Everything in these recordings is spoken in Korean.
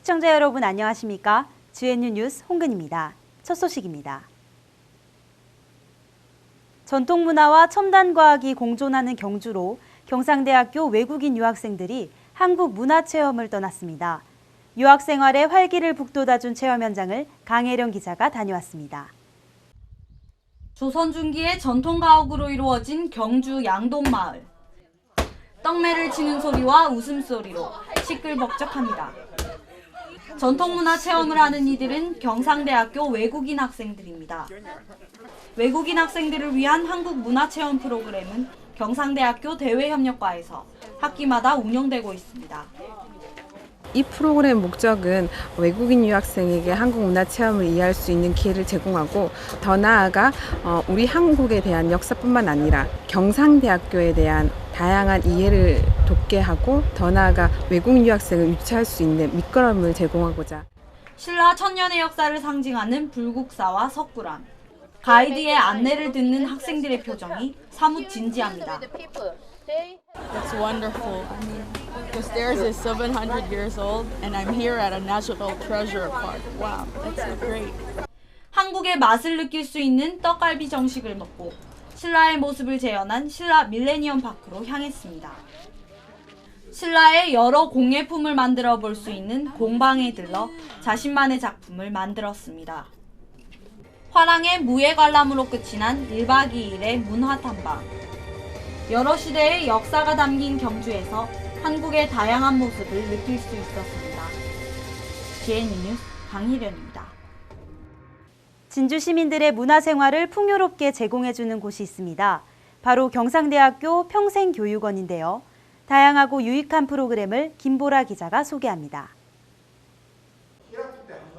시청자 여러분 안녕하십니까? GNU 뉴스 홍근입니다. 첫 소식입니다. 전통 문화와 첨단 과학이 공존하는 경주로 경상대학교 외국인 유학생들이 한국 문화 체험을 떠났습니다. 유학 생활에 활기를 북돋아준 체험 현장을 강혜령 기자가 다녀왔습니다. 조선 중기의 전통 가옥으로 이루어진 경주 양동마을. 떡매를 치는 소리와 웃음소리로 시끌벅적합니다. 전통문화 체험을 하는 이들은 경상대학교 외국인 학생들입니다. 외국인 학생들을 위한 한국 문화 체험 프로그램은 경상대학교 대외협력과에서 학기마다 운영되고 있습니다. 이 프로그램 목적은 외국인 유학생에게 한국 문화 체험을 이해할 수 있는 기회를 제공하고 더 나아가 어, 우리 한국에 대한 역사뿐만 아니라 경상대학교에 대한 다양한 이해를 돕게 하고 더 나아가 외국인 유학생을 유치할 수 있는 밑거름을 제공하고자 신라 천년의 역사를 상징하는 불국사와 석굴암. 가이드의 안내를 듣는 학생들의 표정이 사뭇 진지합니다. That's wonderful. I mean, stairs is 700 years old, and I'm here at a National Treasure Park. Wow, that's so great. 한국의 맛을 느낄 수 있는 떡갈비 정식을 먹고 신라의 모습을 재현한 신라 밀레니엄 파크로 향했습니다. 신라의 여러 공예품을 만들어 볼 수 있는 공방에 들러 자신만의 작품을 만들었습니다. 화랑의 무예 관람으로 끝이 난 1박 2일의 문화 탐방. 여러 시대의 역사가 담긴 경주에서 한국의 다양한 모습을 느낄 수 있었습니다. GN 뉴스 강희련입니다. 진주 시민들의 문화 생활을 풍요롭게 제공해주는 곳이 있습니다. 바로 경상대학교 평생교육원인데요. 다양하고 유익한 프로그램을 김보라 기자가 소개합니다.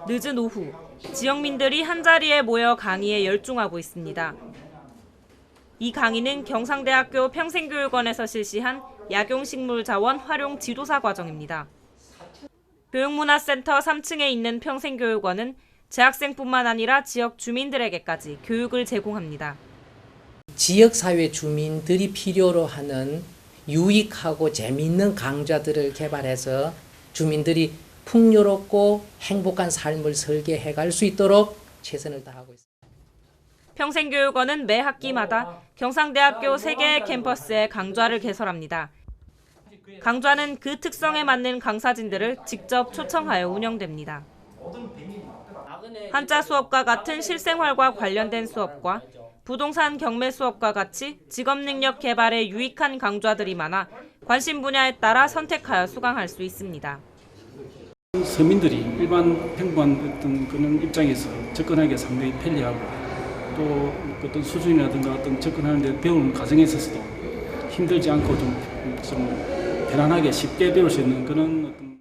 늦은 오후 지역민들이 한자리에 모여 강의에 열중하고 있습니다. 이 강의는 경상대학교 평생교육원에서 실시한 약용식물자원 활용 지도사 과정입니다. 교육문화센터 3층에 있는 평생교육원은 재학생뿐만 아니라 지역 주민들에게까지 교육을 제공합니다. 지역사회 주민들이 필요로 하는 유익하고 재미있는 강좌들을 개발해서 주민들이 풍요롭고 행복한 삶을 설계해 갈 수 있도록 최선을 다하고 있습니다. 평생교육원은 매 학기마다 경상대학교 3개의 캠퍼스에 강좌를 개설합니다. 강좌는 그 특성에 맞는 강사진들을 직접 초청하여 운영됩니다. 한자 수업과 같은 실생활과 관련된 수업과 부동산 경매 수업과 같이 직업 능력 개발에 유익한 강좌들이 많아 관심 분야에 따라 선택하여 수강할 수 있습니다. 서민들이 일반 평범한 어떤 그런 입장에서 접근하기가 상당히 편리하고 또 어떤 수준이라든가 어떤 접근하는데 배우는 과정에 있어서도 힘들지 않고 좀, 좀 편안하게 쉽게 배울 수 있는 그런 어떤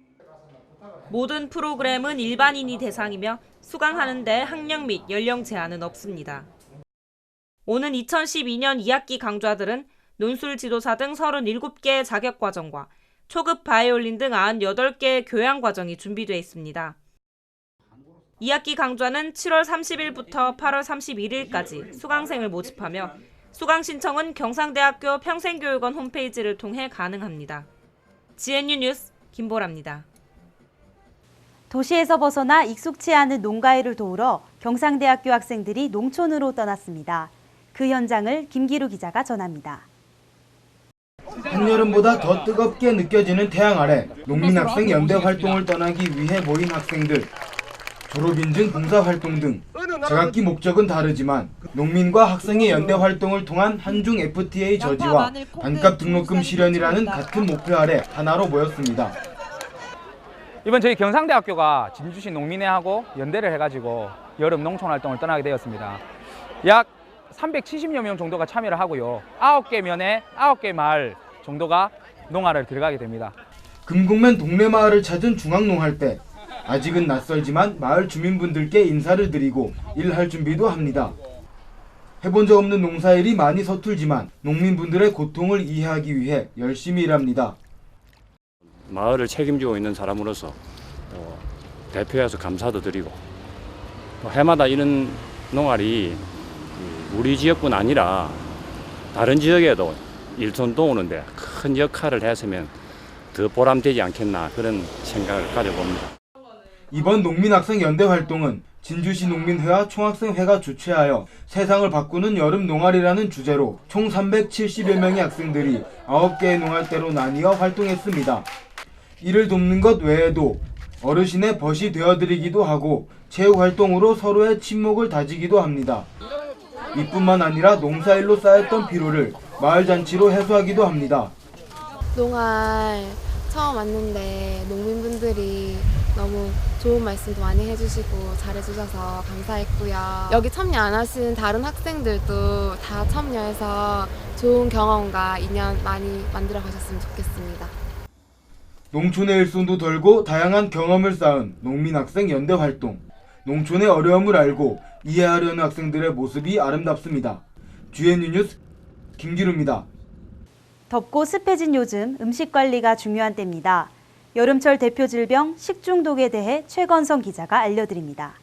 모든 프로그램은 일반인이 대상이며 수강하는데 학력 및 연령 제한은 없습니다. 오는 2012년 2학기 강좌들은 논술 지도사 등 37개의 자격 과정과 초급 바이올린 등 98개의 교양 과정이 준비되어 있습니다. 2학기 강좌는 7월 30일부터 8월 31일까지 수강생을 모집하며 수강 신청은 경상대학교 평생교육원 홈페이지를 통해 가능합니다. GNU 뉴스 김보라입니다. 도시에서 벗어나 익숙치 않은 농가일을 도우러 경상대학교 학생들이 농촌으로 떠났습니다. 그 현장을 김기루 기자가 전합니다. 한여름보다 더 뜨겁게 느껴지는 태양 아래 농민학생 연대 활동을 떠나기 위해 모인 학생들 졸업인증 봉사활동 등 제각기 목적은 다르지만 농민과 학생의 연대 활동을 통한 한중 FTA 저지와 반값 등록금 실현이라는 같은 목표 아래 하나로 모였습니다. 이번 저희 경상대학교가 진주시 농민회하고 연대를 해가지고 여름 농촌 활동을 떠나게 되었습니다. 약 370여 명 정도가 참여를 하고요. 9개 면에 9개 마을 정도가 농화를 들어가게 됩니다. 금곡면 동네 마을을 찾은 중앙농할 때 아직은 낯설지만 마을 주민분들께 인사를 드리고 일할 준비도 합니다. 해본 적 없는 농사일이 많이 서툴지만 농민분들의 고통을 이해하기 위해 열심히 일합니다. 마을을 책임지고 있는 사람으로서 또 대표해서 감사도 드리고 또 해마다 이런 농활이 우리 지역뿐 아니라 다른 지역에도 일손 도우는데 큰 역할을 했으면 더 보람되지 않겠나 그런 생각을 가져봅니다. 이번 농민학생연대 활동은 진주시 농민회와 총학생회가 주최하여 세상을 바꾸는 여름 농활이라는 주제로 총 370여 명의 학생들이 9개의 농활대로 나뉘어 활동했습니다. 이를 돕는 것 외에도 어르신의 벗이 되어드리기도 하고 체육 활동으로 서로의 친목을 다지기도 합니다. 이뿐만 아니라 농사일로 쌓였던 피로를 마을 잔치로 해소하기도 합니다. 농활 처음 왔는데 농민분들이 너무 좋은 말씀도 많이 해주시고 잘해주셔서 감사했고요. 여기 참여 안 하신 다른 학생들도 다 참여해서 좋은 경험과 인연 많이 만들어 가셨으면 좋겠습니다. 농촌의 일손도 덜고 다양한 경험을 쌓은 농민학생 연대 활동. 농촌의 어려움을 알고 이해하려는 학생들의 모습이 아름답습니다. GNU 뉴스 김기루입니다. 덥고 습해진 요즘 음식 관리가 중요한 때입니다. 여름철 대표 질병 식중독에 대해 최건성 기자가 알려드립니다.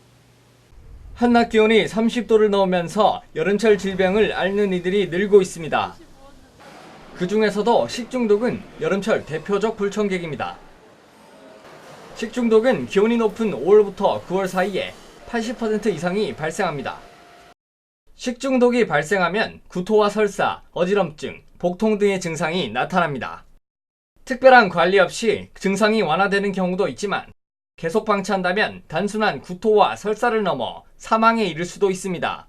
한낮 기온이 30도를 넘으면서 여름철 질병을 앓는 이들이 늘고 있습니다. 그 중에서도 식중독은 여름철 대표적 불청객입니다. 식중독은 기온이 높은 5월부터 9월 사이에 80% 이상이 발생합니다. 식중독이 발생하면 구토와 설사, 어지럼증, 복통 등의 증상이 나타납니다. 특별한 관리 없이 증상이 완화되는 경우도 있지만 계속 방치한다면 단순한 구토와 설사를 넘어 사망에 이를 수도 있습니다.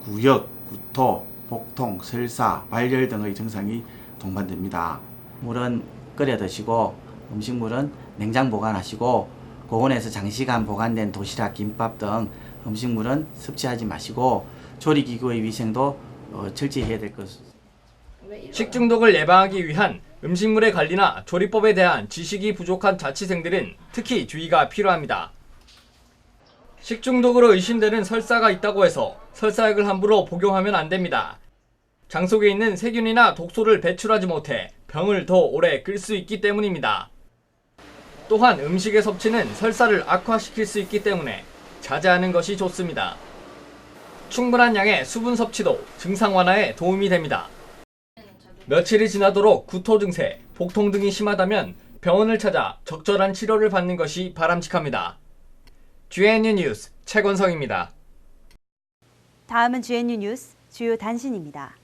구역, 구토, 복통, 설사, 발열 등의 증상이 동반됩니다. 물은 끓여 드시고 음식물은 냉장 보관하시고 고온에서 장시간 보관된 도시락, 김밥 등 음식물은 섭취하지 마시고 조리기구의 위생도 어, 철저히 해야 될 것입니다. 식중독을 예방하기 위한 음식물의 관리나 조리법에 대한 지식이 부족한 자취생들은 특히 주의가 필요합니다. 식중독으로 의심되는 설사가 있다고 해서 설사약을 함부로 복용하면 안 됩니다. 장 속에 있는 세균이나 독소를 배출하지 못해 병을 더 오래 끌 수 있기 때문입니다. 또한 음식의 섭취는 설사를 악화시킬 수 있기 때문에 자제하는 것이 좋습니다. 충분한 양의 수분 섭취도 증상 완화에 도움이 됩니다. 며칠이 지나도록 구토 증세, 복통 등이 심하다면 병원을 찾아 적절한 치료를 받는 것이 바람직합니다. GNU 뉴스 최건성입니다. 다음은 GNU 뉴스 주요 단신입니다.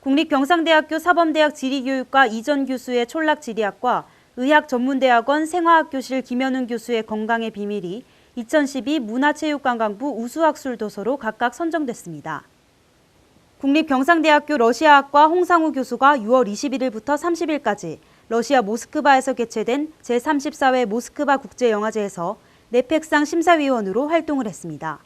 국립경상대학교 사범대학 지리교육과 이전 교수의 촌락지리학과 의학전문대학원 생화학교실 김현웅 교수의 건강의 비밀이 2012 문화체육관광부 우수학술 도서로 각각 선정됐습니다. 국립경상대학교 러시아학과 홍상우 교수가 6월 21일부터 30일까지 러시아 모스크바에서 개최된 제34회 모스크바 국제영화제에서 내펙상 심사위원으로 활동을 했습니다.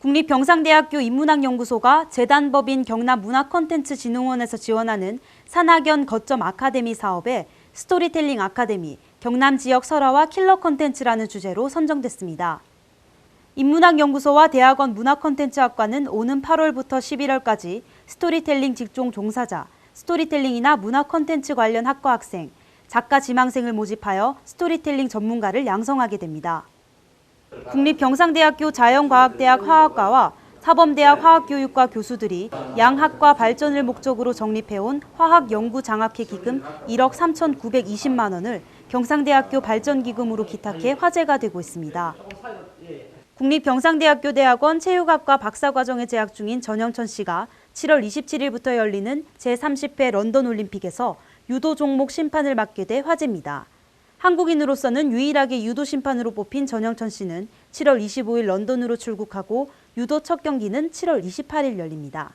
국립경상대학교 인문학연구소가 재단법인 경남문화콘텐츠진흥원에서 지원하는 산학연 거점 아카데미 사업에 스토리텔링 아카데미, 경남 지역 설화와 킬러 콘텐츠라는 주제로 선정됐습니다. 인문학연구소와 대학원 문화콘텐츠학과는 오는 8월부터 11월까지 스토리텔링 직종 종사자, 스토리텔링이나 문화콘텐츠 관련 학과 학생, 작가 지망생을 모집하여 스토리텔링 전문가를 양성하게 됩니다. 국립경상대학교 자연과학대학 화학과와 사범대학 화학교육과 교수들이 양학과 발전을 목적으로 적립해온 화학연구장학회 기금 1억 3,920만 원을 경상대학교 발전기금으로 기탁해 화제가 되고 있습니다. 국립경상대학교 대학원 체육학과 박사과정에 재학 중인 전영천 씨가 7월 27일부터 열리는 제30회 런던 올림픽에서 유도 종목 심판을 맡게 돼 화제입니다. 한국인으로서는 유일하게 유도 심판으로 뽑힌 전영천 씨는 7월 25일 런던으로 출국하고 유도 첫 경기는 7월 28일 열립니다.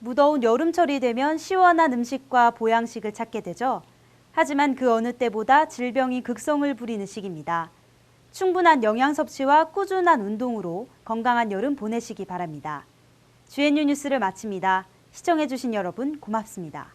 무더운 여름철이 되면 시원한 음식과 보양식을 찾게 되죠. 하지만 그 어느 때보다 질병이 극성을 부리는 시기입니다. 충분한 영양 섭취와 꾸준한 운동으로 건강한 여름 보내시기 바랍니다. GNU 뉴스를 마칩니다. 시청해주신 여러분 고맙습니다.